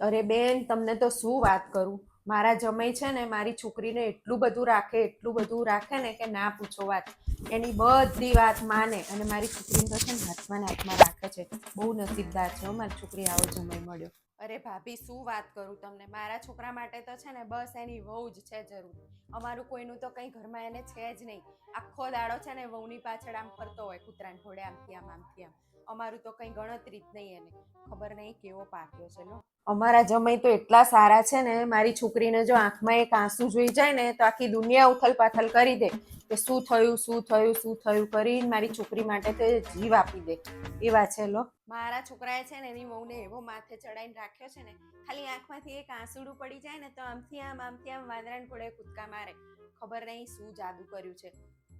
અરે બેન, તમને તો શું વાત કરું? મારા જમાઈ છે ને, મારી છોકરીને એટલું બધું રાખે, એટલું બધું રાખે ને કે ના પૂછો વાત. એની બધી વાત માને અને મારી છોકરીને તો છે ને હાથમાં હાથમાં રાખે છે. બહુ નસીબદાર છે મારી છોકરી આવો જમાઈ મળ્યો. અરે ભાભી, શું વાત કરું તમને? મારા છોકરા માટે તો છે ને બસ એની વહુ જ છે જરૂર. અમારું કોઈનું તો કંઈ ઘરમાં એને છે જ નહીં. આખો દાડો છે ને વહુની પાછળ આમ ફરતો હોય, કૂતરાને ઘોડે આમથી આમ આમથી આમ અમારું તો કંઈ ગણતરી જ નહીં એને. ખબર નહીં કેવો પાક્યો છે, લો. અમારા જમાઈ તો એટલા સારા છે ને, મારી છોકરીને જો આંખમાં એક આંસુ જોઈ જાય ને, તો આખી દુનિયા ઉથલ પાથલ કરી દે કે શું થયું શું થયું શું થયું કરીને મારી છોકરી માટે તો જીવ આપી દે. એવા છે લો. મારા છોકરાએ છે ને, એની વહુને એવો માથે ચડાઈને રાખ્યો છે ને, ખાલી આંખમાંથી એક આંસુડું પડી જાય ને, તો આમથી આમ આમથી આમ વાંદરાને ઘોડે કૂદકા મારે. ખબર નહીં શું જાદુ કર્યું છે.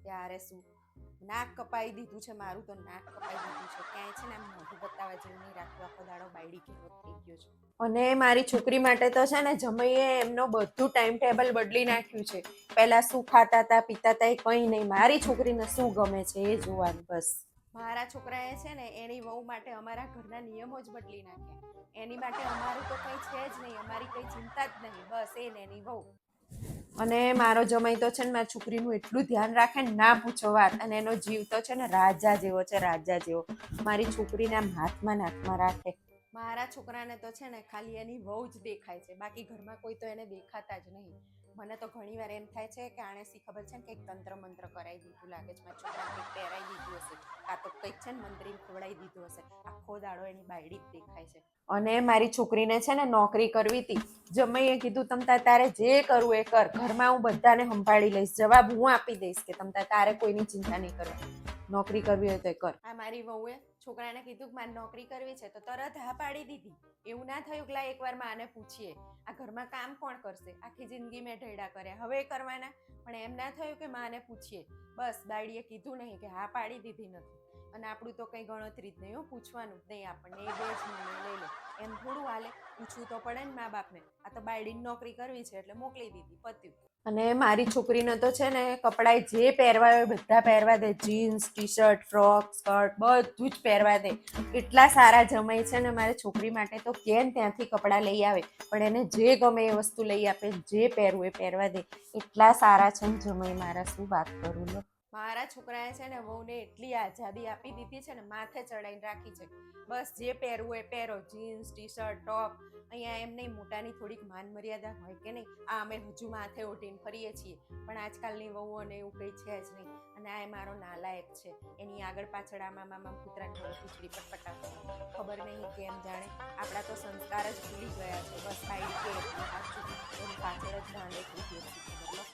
ત્યારે શું? નાક કપાઈ દીધું છે, મારું તો નાક કપાઈ દીધું છે. ક્યાંય છે ને મોઢું બતાવવા જેવું નહીં રાખ્યું આખો દાડો બાયડી કેવો થઈ ગયો છે. અને મારી છોકરી માટે તો છે ને જમઈએ એમનો બધું ટાઈમ ટેબલ બદલી નાખ્યું છે. પહેલા શું ખાતા હતા, પીતા હતા એ કંઈ નહીં. મારી છોકરીને શું ગમે છે એ જોવાનું, બસ. મારા છોકરાએ છે ને એની વહુ માટે અમારા ઘરના નિયમો જ બદલી નાખ્યા. એની માટે અમારું તો કંઈ છે જ નહીં, અમારી કંઈ ચિંતા જ નહીં. બસ એ એની વહુ. અને મારો જમાઈ તો છે ને મારી છોકરીનું એટલું ધ્યાન રાખે ને ના પૂછો વાત. અને એનો જીવ તો છે ને રાજા જેવો છે, રાજા જેવો. મારી છોકરીને આમ હાથમાં ને રાખે. મારા છોકરાને તો છે ને ખાલી એની વહુ જ દેખાય છે. બાકી ઘરમાં કોઈ તો એને દેખાતા જ નહીં. મને તો ઘણીવાર એમ થાય છે કે આણે શી ખબર છે ને કંઈક તંત્ર મંત્ર કરાવી દીધું લાગે છે મારા છોકરા કંઈક પહેરાવી દીધું હશે કાં તો કંઈક છે ને મંત્રીને ખવડાવી દીધું હશે. આખો દાડો એની બાયડી દેખાય છે. અને મારી છોકરીને છે ને નોકરી કરવી હતી. જમાઈએ કીધું તમ તારે જે કરવું એ કર. ઘરમાં હું બધાને સંભાળી લઈશ. જવાબ હું આપી દઈશ કે તમ તારે કોઈની ચિંતા નહીં કરવાની. નોકરી કરવી હોય તો કર. આ મારી વહુએ છોકરાને કીધું કે મારે નોકરી કરવી છે. તો તરત હા પાડી દીધી. એવું ના થયું કે લા એકવાર માને પૂછીએ. આ ઘરમાં કામ કોણ કરશે? આખી જિંદગી મેં ઢેડા કર્યા. હવે કરવાના? પણ એમ ના થયું કે માને પૂછીએ. બસ બાળીએ કીધું નહીં કે હા પાડી દીધી નથી. અને આપણું તો કંઈ ગણતરી જ નહીં હો, પૂછવાનું જ નહીં આપણને, એ બે જ મને લઈ લે. એમ થોડું હાલે, પૂછવું તો પડે ને મા બાપને. આ તો બાયડીની નોકરી કરવી છે, એટલે મોકલી દીધી, પત્યું. અને મારી છોકરીને તો છે ને, કપડાં જે પહેરવા હોય બધા પહેરવા દે. Jeans T shirt frock, skirt, બધું જ પહેરવા દે. એટલા સારા જમાય છે ને મારી છોકરી માટે તો કેમ ત્યાંથી કપડાં લઈ આવે? પણ એને જે ગમે એ વસ્તુ લઈ આપે, જે પહેરવું એ પહેરવા દે. એટલા સારા છે ને જમાઈ મારા, શું વાત કરું લો. મારા છોકરાએ છે ને વહુને એટલી આઝાદી આપી દીધી છે ને માથે ચડાઈને રાખી છે. બસ જે પહેરવું એ પહેરો. Jeans T shirt top. અહીંયા એમ નહીં મોટાની થોડીક માન મર્યાદા હોય કે નહીં. આ અમે હજુ માથે ઓઢીને ફરીએ છીએ. પણ આજકાલની વહુઓને એવું કંઈ છે જ નહીં. અને આ એ મારો નાલાયક છે. એની આગળ પાછળ આમાં મામા કૂતરાને થોડી ખીચડી પટપટા ખબર નહીં કેમ જાણે આપણા તો સંસ્કાર જ ભૂલી ગયા છે. બસ સાઈડ કે પાછળ જ ભાંડે લો